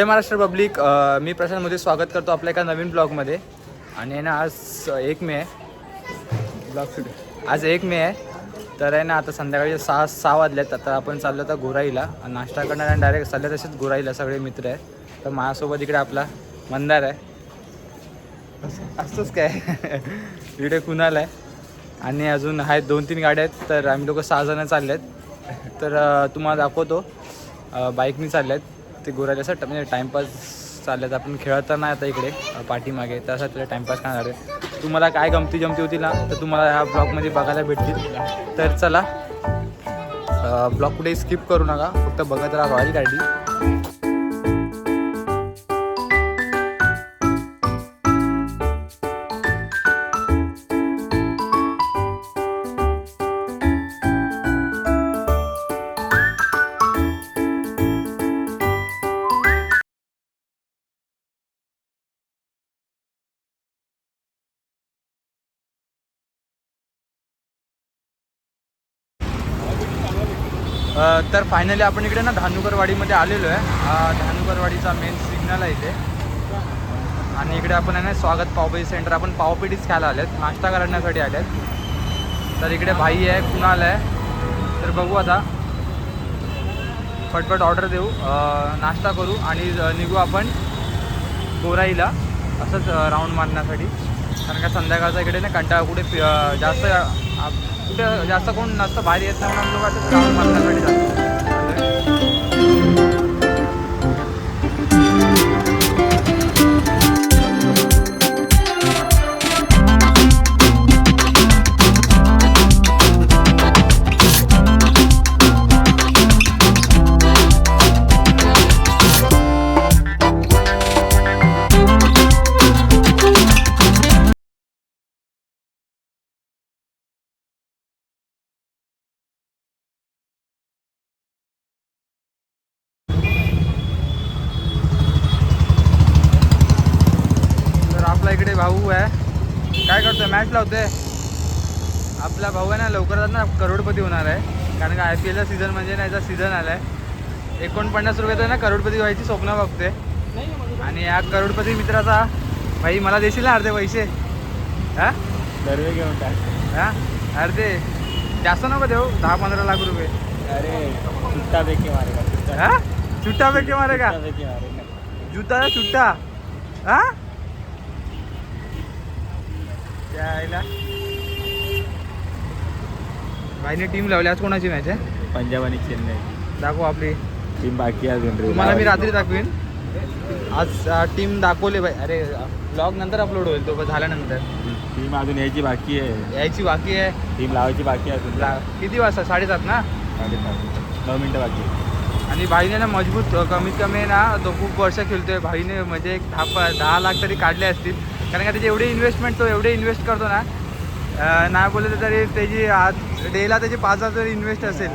जय Maharashtra public मी प्रशांत मोदी स्वागत करतो आपल्या एका नवीन ब्लॉगमध्ये. आणि आहे ना आज एक मे आहे. ब्लॉग आज एक मे आहे. तर आहे ना आता संध्याकाळी सहा सहा वाजल्यात आता आपण चाललो तर गोराईला नाश्ता करणार आणि डायरेक्ट चालले तसेच गोराईला सगळे मित्र आहेत. तर माझ्यासोबत इकडे आपला मंदार आहे. असं- असंच काय? इकडे कुणाल आहे. आणि अजून आहेत दोन तीन गाड्या आहेत. तर आम्ही लोक सहा जण चालले आहेत तर तुम्हाला दाखवतो. बाईकनी चालले आहेत ते गोरायला असं म्हणजे टाईमपास चालले आपण खेळत तर नाही आता इकडे पाठीमागे. त्यासाठी तुला टाईमपास करणार आहे. तुम्हाला काय गमती जमती होती ना तर तुम्हाला ह्या ब्लॉगमध्ये बघायला भेटतील तर चला ब्लॉग कुठे स्किप करू नका फक्त बघत राहा रॉयल गाडी तर फायनली आपण इकडे ना धानुकरवाडीमध्ये आलेलो आहे. धानुकरवाडीचा मेन सिग्नल आहे इथे. आणि इकडे आपण आहे ना स्वागत पावभाजी सेंटर आपण पावपेटीच खायला आलेत नाश्ता करण्यासाठी आलेत. तर इकडे भाई आहे कुणाल आहे. तर बघू आता. पटपट ऑर्डर देऊ. नाश्ता करू आणि निघू आपण गोराईला असंच राऊंड मारण्यासाठी. कारण का संध्याकाळचा इकडे ना कंटाळा कुठे जास्त कुठे जास्त कोण नसतं बाहेर येत नाही म्हणून लोक असं राऊंड मारण्यासाठी जातो भाऊ आहे. काय करतोय? मॅच लावतोय. आपला भाऊ आहे ना लवकरच ना करोडपती होणार आहे. कारण का आय पी एलचा सीझन म्हणजे ना याचा सीझन आला आहे एकोणपन्नास रुपये ना करोडपती व्हायची स्वप्न बघते आणि या करोडपती मित्राचा भाई मला देशील ना अर्धे पैसे? हा? दरवे घेऊन हा? अर्धे. जास्त नको देऊ. दहा पंधरा लाख रुपये. अरे सुट्टा पैकी मारेगा सुट्टा हा? चुट्टा पैकी मारे का? सुट्टा जुता चुट्टा हा? भाईने टीम लावली. आज कोणाची मॅच आहे? पंजाब आणि चेन्नई दाखव आपली. टीम बाकी आहे अजून रे. तुम्हाला मी रात्री दाखवीन. आज टीम दाखवली बाई अरे ब्लॉग नंतर अपलोड होईल तो झाल्यानंतर. टीम अजून यायची बाकी आहे. यायची बाकी आहे. टीम लावायची बाकी आहे अजून. ला- किती वाजता? साडेसात ना? साडेसात. नऊ मिनटं बाकी आहे. आणि भाईने ना मजबूत अ, कमीत कमी ना तो खूप वर्ष खेळतोय. भाईने म्हणजे एक दहा प- दहा लाख तरी काढले असतील. कारण का त्याची एवढी इन्व्हेस्टमेंट तो एवढे इन्व्हेस्ट करतो ना नाही बोललं तरी त्याची आज डेला त्याची पाच हजार तरी इन्व्हेस्ट असेल.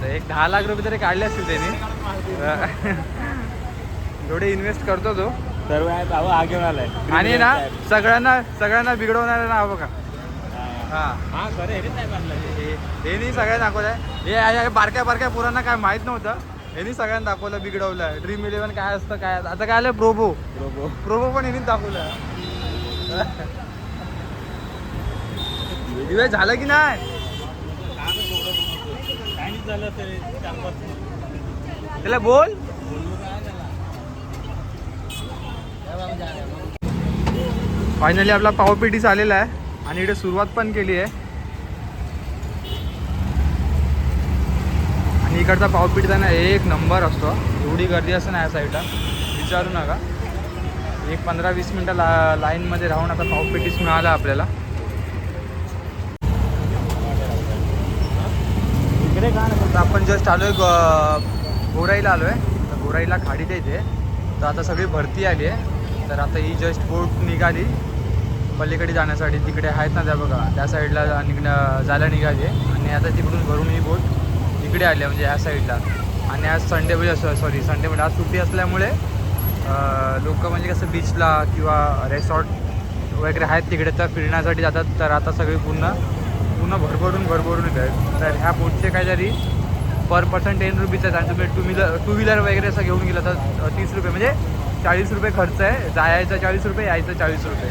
तर एक दहा लाख रुपये तरी काढले असतील त्याने. एवढे इन्व्हेस्ट करतो तो. सर्व घेऊन आलाय आणि ना सगळ्यांना सगळ्यांना बिघडवणार ना हा बघा. हा. हा. नाही सगळ्यांना दाखवलं आहे हे बारक्या बारक्या पोरांना काय माहीत नव्हतं. यांनी सगळ्यांना दाखवलं बिघडवलं. ड्रीम इलेव्हन काय असतं काय आता काय आलं प्रोबो रोबो प्रोबो पण यांनीच दाखवलं. दिवस झालं की नाही? काय नाही झालं तरी चार पाच त्याला बोल. फायनली आपला पावपेटीस आलेला आहे. आणि इकडे सुरुवात पण केली आहे. आणि इकडचा पावपीठ त्यांना एक नंबर असतो. एवढी गर्दी असं ना या साईडला विचारू नका. एक पंधरा वीस मिनटं ला लाईनमध्ये राहून आता पावपेटीस मिळाला आपल्याला. इकडे का नाही आपण जस्ट आलो आहे गोराईला आलो आहे तर गोराईला खाडी इथे तर आता सगळी भरती आली आहे. तर आता ही जस्ट बोट निघाली. पलीकडे जाण्यासाठी. तिकडे आहेत ना त्या बघा. त्या साईडला निघणं जायला निघाली आहे. आणि आता तिकडून भरून ही बोट इकडे आले म्हणजे या साईडला आणि आज संडे म्हणजे सॉरी संडे म्हणजे आज सुट्टी असल्यामुळे लोक म्हणजे कसं बीचला किंवा रेसॉर्ट वगैरे आहेत तिकडे तर फिरण्यासाठी जातात. तर आता सगळे पूर्ण पूर्ण भरभरून भरभरून येत आहेत. तर ह्या बोटचे काहीतरी पर पर्सन टेन रुपीज आहेत. आणि तुम्ही टू व्हीलर टू व्हीलर वगैरे असं घेऊन गेलं तर तीस रुपये म्हणजे चाळीस रुपये खर्च आहे. जायचा चाळीस रुपये यायचं चाळीस रुपये.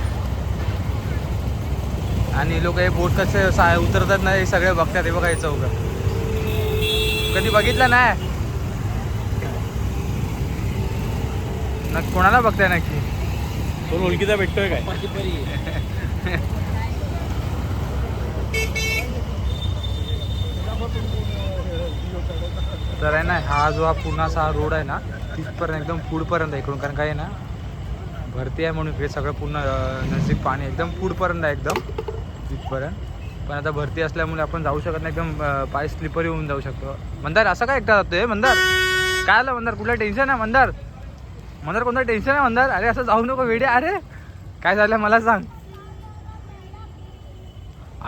आणि लोक हे बोट कसे सा उतरतात ना हे सगळे बघतात. हे बघायचं उघड कधी बघितलं नाही. न कोणाला बघताय नक्की? कोण ओळखीचा भेटतोय काय? तर आहे ना हा जो हा पूर्ण असा रोड आहे ना तिथपर्यंत एकदम पुढपर्यंत आहे इकडून कारण काय आहे ना भरती आहे म्हणून हे सगळं पूर्ण नजीक पाणी एकदम पुढपर्यंत आहे एकदम तिथपर्यंत. पण आता भरती असल्यामुळे आपण जाऊ शकत नाही एकदम पाय स्लिपर होऊन जाऊ शकतो. मंदार असं काय एकटा जातोय मंदार? काय आलं मंदार? कुठलं टेन्शन आहे मंदार? मंदार कोणतं टेन्शन आहे मंदार? अरे असं जाऊ नको वेडे अरे! काय झालं मला सांग.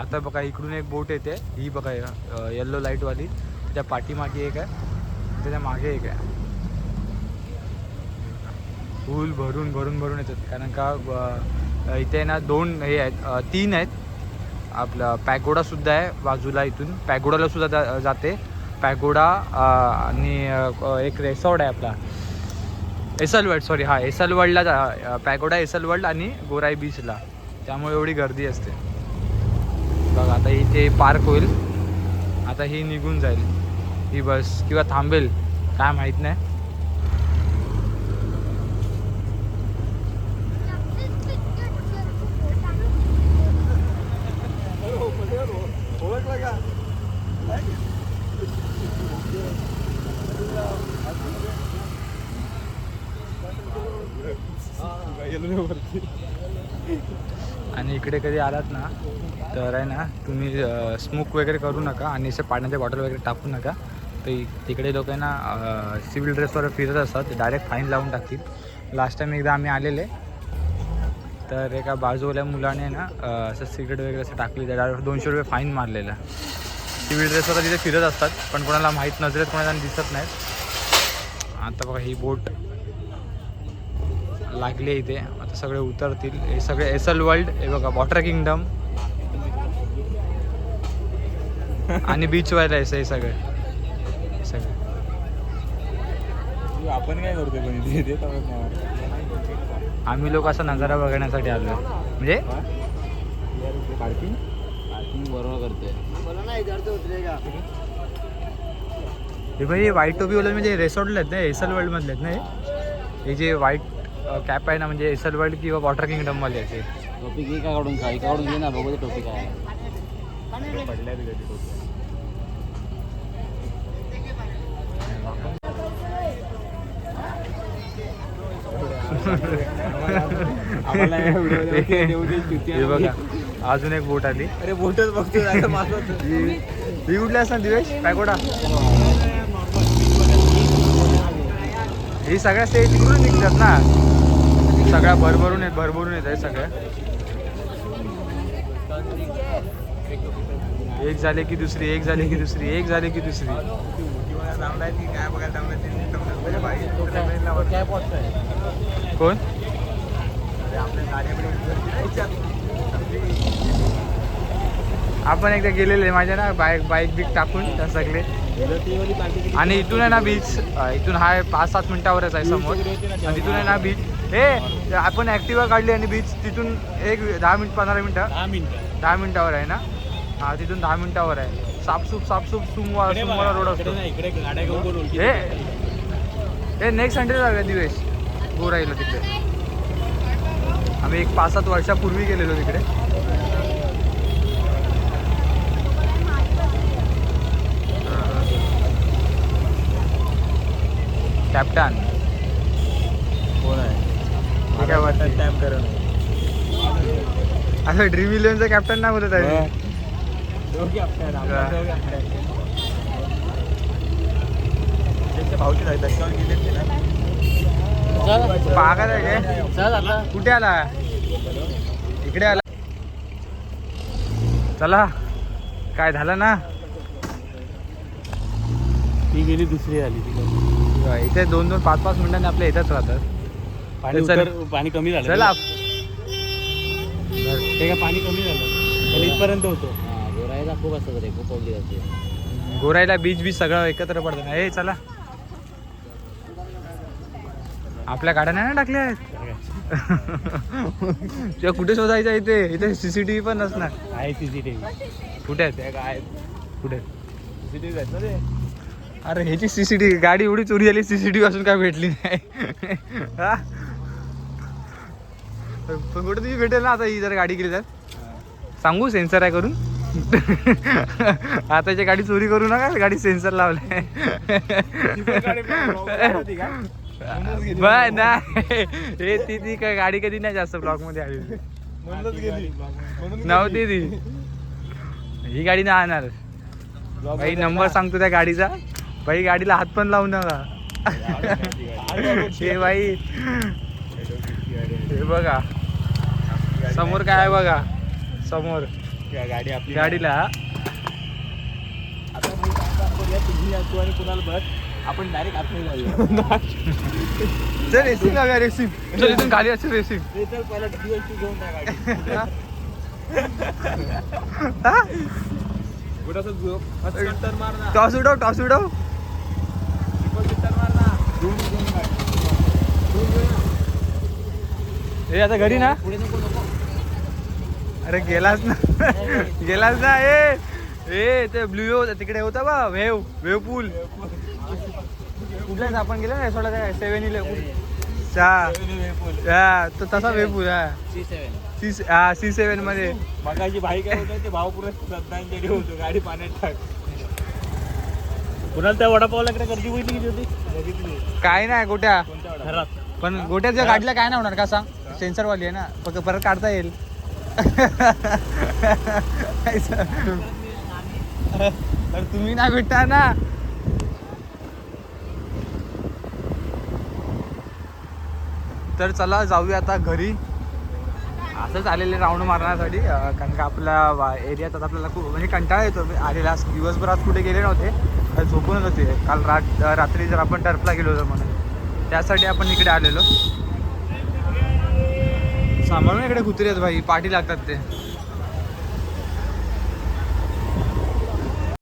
आता बघा इकडून एक बोट येते. ही बघा येल्लो लाईटवाली त्याच्या पाठीमागे एक आहे. त्याच्यामागे एक आहे. फुल भरून भरून भरून येतात. कारण का इथे ना दोन हे आहेत तीन आहेत. आपलं पॅगोडासुद्धा आहे बाजूला इथून. पॅगोडाला सुद्धा जा- जाते. पॅगोडा आणि एक रेसॉर्ट आहे आपला. एसल वर्ल्ड सॉरी हा एसल वर्ल्डला जा- पॅगोडा एसल वर्ल्ड आणि गोराई बीचला त्यामुळे एवढी गर्दी असते. बघा आता इथे पार्क होईल. आता ही निघून जाईल. ही बस किंवा थांबेल काय माहीत नाही. आणि इकडे कधी आलात ना तर आहे ना तुम्ही स्मोक वगैरे करू नका आणि असे पाण्याच्या बॉटल वगैरे टाकू नका. तर तिकडे लोक आहे ना सिव्हिल ड्रेसवर फिरत असतात डायरेक्ट फाईन लावून टाकतील. लास्ट टाइम एकदा आम्ही आलेले तर एका बाजूवाल्या मुलाने ना असं सिगरेट वगैरे असं टाकली तर डायरेक्ट दोनशे रुपये फाईन मारलेला. सिव्हिल ड्रेसवर तिथे फिरत असतात पण कोणाला माहीत नजरेत कोणाला दिसत नाहीत. आता बघा ही बोट लागली इथे. आता सगळे उतरतील. हे सगळे एसल वर्ल्ड हे बघा वॉटर किंगडम. आणि बीच वायला आहे हे सगळे. सगळे. आपण काय करतोय पण इथे. आम्ही लोक असा नजारा बघण्यासाठी आलो म्हणजे? पार्किंग पार्किंग बरोबर करतोय. हे भाई हे व्हाईट टोपीवाले म्हणजे रेसॉर्टला आहेत ना एसल वर्ल्ड मधले आहेत ना हे? हे जे व्हाईट कॅप आहे ना म्हणजे एसल वर्ल्ड किंवा वॉटर किंगडम वाले आहेत ते टॉपिक घे का काढून काय काढून घे ना बघू ते टॉपिक काय पडल्या हे बघा अजून एक बोट आली. अरे बोटच बघतो ही ही कुठली असणार दिवेश? पॅकोडा ही सगळ्या स्टेज तिकडून निघतात ना. सगळ्या भरभरून येत भरभरून येत आहे सगळ्या. एक झाले की दुसरी एक झाली की दुसरी एक झाली की दुसरी. कोण? आपण एकदा गेलेले माझ्या ना बाईक बाईक बिक टाकून त्या सगळे. आणि इथून आहे ना बीच इथून हा पाच सात मिनिटावरच आहे समोर. आणि तिथून आहे ना बीच हे आपण ऍक्टिवा काढली आणि बीच तिथून एक दहा मिनिट पंधरा मिनिटं. दहा मिनिटं. दहा मिनिटावर आहे ना? हा तिथून दहा मिनिटावर आहे. सापसूप सापसूप सुमवा इकडे सुमवाला बघा, रोड इकडे असतो. नाही, इकडे गाड्या घेऊन कोण ओळखी हे हे नेक्स्ट संडे जाऊया दिवेश. गोराईला तिकडे. आम्ही एक पाच सात वर्षापूर्वी गेलेलो तिकडे. कॅप्टन कोण आहे वरती. टाइम करून असं ड्रीम इलेव्हनचा कॅप्टन नाही बोलत आहे. हा. भाऊची ना? आहे काय? चल आता. कुठे आला? इकडे आला. चला. काय झालं ना? ती गेली दुसरी आली ती इथे दोन दोन पाच पाच मिनिटांनी आपल्या इथंच राहतात. पाणी चल. उतर पाणी कमी झालं. चला. ते काय पाणी कमी झालं. पण इथपर्यंत होतो. गोरायला खूप असतं रे खूप पब्लिक असते गोरायला बीच बीच सगळं एकत्र पडतं ना. ए चला. आपल्या गाड्या नाही ना टाकल्या आहेत? तुला कुठे शोधायचं इथे? इथे सीसीटीव्ही पण नसणार. आहे सीसीटीव्ही कुठे आहेत? त्या काय कुठे? सीसीटीव्ही आहेत ना ते. अरे ह्याची सीसीटीव्ही गाडी एवढी चोरी झाली सीसीटीव्ही असून काय भेटली नाही. हा? पण कुठे तुम्ही भेटेल ना आता ही जर गाडी गेली तर. सांगू सेन्सर आहे करून. आताची गाडी चोरी करू नका गाडी सेन्सर लावले बाय नाही. हे ती ती काय गाडी कधी नाही जास्त ब्लॉकमध्ये आली नव्हती ती. ही गाडी नाही आणणार भाई नंबर सांगतो त्या गाडीचा. भाई गाडीला हात पण लावू नका. हे बाई हे बघा. समोर काय आहे बघा. समोर. गाडी आपली. गाडीला. आता मी तुम्ही या तू आणि कुणाल बस? आपण डायरेक्ट आतमध्ये जाऊया. चल रेसिंग लावूया रेसिंग चल इथून गाडी असेल रेसिंग ते चल पहिला DSP घेऊन त्या गाडी. कुठं तर मार ना. टॉस उडव टॉस उडव. सीटर मार ना. गाडी. हे आता घरी ना. पुढे नको अरे गेलास ना. गेलास ना ए. ए ते ब्ल्यू तिकडे होता बा वेव वेव पूल. कुठल्याच आपण गेलो ना सोडा सेवन इलेव्हन हा तो तसा वेव पूल हा. सी सेवन सी हा सी सेवनमध्ये. मगाची भाई काय होतं ते भाव पुढे श्रद्धांजली होतो गाडी पाण्यात टाक. कुणाला त्या वडापावला कडे गर्दी होईल किती होती? बघितली काय नाही गोट्या. पण गोट्याच्या गाडीला काय नाही होणार का सांग? सेन्सर वाली आहे ना. फक्त परत काढता येईल. तर तुम्ही नाही भेटता ना. तर चला जाऊया आता घरी. असंच आलेले राऊंड मारण्यासाठी कारण का आपल्या एरियात आता आपल्याला खूप म्हणजे कंटाळा येतो. आलेला दिवसभर आज कुठे गेले नव्हते झोपूनच होते. काल रात रात्री जर आपण टर्फला गेलो होतो म्हणून त्यासाठी आपण इकडे आलेलो. सांभाळून इकडे कुत्रे आहेत भाई पाठी लागतात ते.